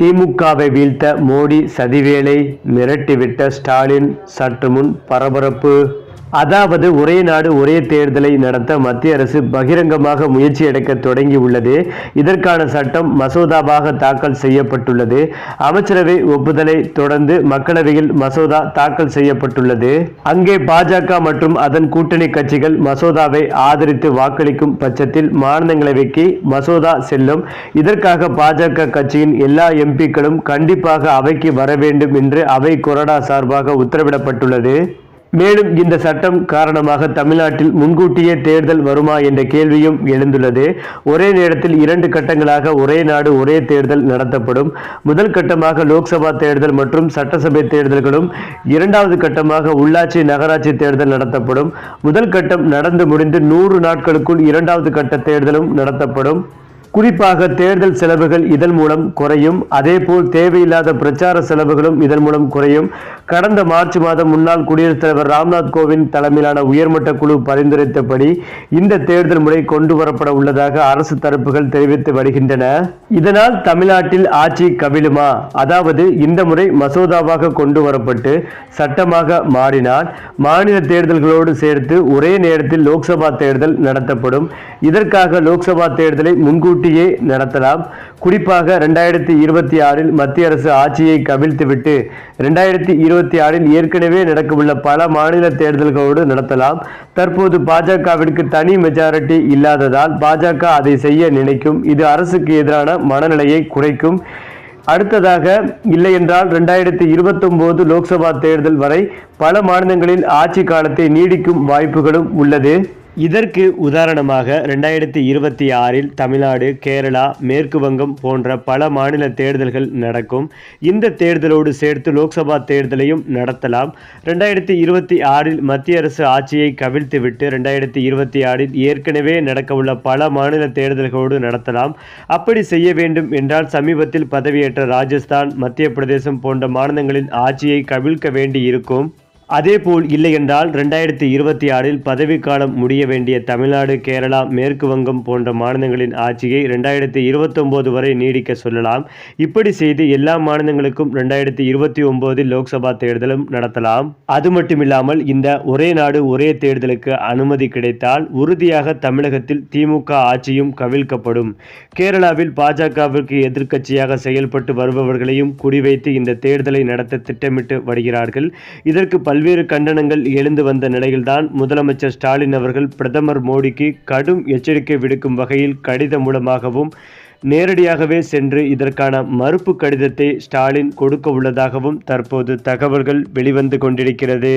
திமுகவை வீழ்த்த மோடி சதிவேலை மிரட்டிவிட்ட ஸ்டாலின் சற்று முன் பரபரப்பு. அதாவது ஒரே நாடு ஒரே தேர்தலை நடத்த மத்திய அரசு பகிரங்கமாக முயற்சி எடுக்க தொடங்கியுள்ளது. இதற்கான சட்டம் மசோதாவாக தாக்கல் செய்யப்பட்டுள்ளது. அமைச்சரவை ஒப்புதலை தொடர்ந்து மக்களவையில் மசோதா தாக்கல் செய்யப்பட்டுள்ளது. அங்கே பாஜக மற்றும் அதன் கூட்டணி கட்சிகள் மசோதாவை ஆதரித்து வாக்களிக்கும் பட்சத்தில் மாநிலங்களவைக்கு மசோதா செல்லும். இதற்காக பாஜக கட்சியின் எல்லா எம்பிக்களும் கண்டிப்பாக அவைக்கு வர வேண்டும் என்று அவை கொறடா சார்பாக உத்தரவிடப்பட்டுள்ளது. மேலும் இந்த சட்டம் காரணமாக தமிழ்நாட்டில் முன்கூட்டியே தேர்தல் வருமா என்ற கேள்வியும் எழுந்துள்ளது. ஒரே நேரத்தில் இரண்டு கட்டங்களாக ஒரே நாடு ஒரே தேர்தல் நடத்தப்படும். முதல் கட்டமாக லோக்சபா தேர்தல் மற்றும் சட்டசபை தேர்தல்களும் இரண்டாவது கட்டமாக உள்ளாட்சி நகராட்சி தேர்தல் நடத்தப்படும். முதல் கட்டம் நடந்து முடிந்து நூறு நாட்களுக்குள் இரண்டாவது கட்ட தேர்தலும் நடத்தப்படும். குறிப்பாக தேர்தல் செலவுகள் இதன் மூலம் குறையும். அதேபோல் தேவையில்லாத பிரச்சார செலவுகளும் இதன் மூலம் குறையும். கடந்த மார்ச் மாதம் முன்னாள் குடியரசுத் தலைவர் ராம்நாத் கோவிந்த் தலைமையிலான உயர்மட்ட குழு பரிந்துரைத்தபடி இந்த தேர்தல் முறை கொண்டு வரப்பட உள்ளதாக அரசு தரப்புகள் தெரிவித்து வருகின்றன. இதனால் தமிழ்நாட்டில் ஆட்சி கவிழுமா? அதாவது இந்த முறை மசோதாவாக கொண்டு வரப்பட்டு சட்டமாக மாறினால் மாநில தேர்தல்களோடு சேர்த்து ஒரே நேரத்தில் லோக்சபா தேர்தல் நடத்தப்படும். இதற்காக லோக்சபா தேர்தலை முன்கூட்டி முன்கூட்டியே நடத்தலாம். குறிப்பாக ரெண்டாயிரத்தி இருபத்தி ஆறில் மத்திய அரசு ஆட்சியை கவிழ்த்துவிட்டு ரெண்டாயிரத்தி இருபத்தி ஆறில் ஏற்கனவே நடக்கவுள்ள பல மாநில தேர்தல்களோடு நடத்தலாம். தற்போது பாஜகவிற்கு தனி மெஜாரிட்டி இல்லாததால் பாஜக அதை செய்ய நினைக்கும். இது அரசுக்கு எதிரான மனநிலையை குறைக்கும். அடுத்ததாக இல்லையென்றால் ரெண்டாயிரத்தி இருபத்தொம்போது லோக்சபா தேர்தல் வரை பல மாநிலங்களில் ஆட்சி காலத்தை நீடிக்கும் வாய்ப்புகளும் உள்ளது. இதற்கு உதாரணமாக ரெண்டாயிரத்தி இருபத்தி ஆறில் தமிழ்நாடு கேரளா மேற்கு வங்கம் போன்ற பல மாநில தேர்தல்கள் நடக்கும். இந்த தேர்தலோடு சேர்த்து லோக்சபா தேர்தலையும் நடத்தலாம். ரெண்டாயிரத்தி இருபத்தி ஆறில் மத்திய அரசு ஆட்சியை கவிழ்த்துவிட்டு ரெண்டாயிரத்தி இருபத்தி ஆறில் ஏற்கனவே நடக்கவுள்ள பல மாநில தேர்தல்களோடு நடத்தலாம். அப்படி செய்ய வேண்டும் என்றால் சமீபத்தில் பதவியேற்ற ராஜஸ்தான் மத்திய பிரதேசம் போன்ற மாநிலங்களின் ஆட்சியை கவிழ்க்க வேண்டி இருக்கும் அதேபோல் இல்லையென்றால் ரெண்டாயிரத்தி இருபத்தி ஆறில் பதவிக்காலம் முடிய வேண்டிய தமிழ்நாடு கேரளா மேற்கு வங்கம் போன்ற மாநிலங்களின் ஆட்சியை ரெண்டாயிரத்தி இருபத்தொம்போது வரை நீடிக்க சொல்லலாம். இப்படி செய்து எல்லா மாநிலங்களுக்கும் ரெண்டாயிரத்தி இருபத்தி ஒம்போதில் லோக்சபா தேர்தலும் நடத்தலாம். அது மட்டுமில்லாமல் இந்த ஒரே நாடு ஒரே தேர்தலுக்கு அனுமதி கிடைத்தால் உறுதியாக தமிழகத்தில் திமுக ஆட்சியும் கவிழ்க்கப்படும். கேரளாவில் பாஜகவிற்கு எதிர்க்கட்சியாக செயல்பட்டு வருபவர்களையும் குறிவைத்து இந்த தேர்தலை நடத்த திட்டமிட்டு வருகிறார்கள். இதற்கு பல்வேறு கண்டனங்கள் எழுந்து வந்த நிலையில்தான் முதலமைச்சர் ஸ்டாலின் அவர்கள் பிரதமர் மோடிக்கு கடும் எச்சரிக்கை விடுக்கும் வகையில் கடிதம் மூலமாகவும் நேரடியாகவே சென்று இதற்கான மறுப்பு கடிதத்தை ஸ்டாலின் கொடுக்க உள்ளதாகவும் தற்போது தகவல்கள் வெளிவந்து கொண்டிருக்கிறது.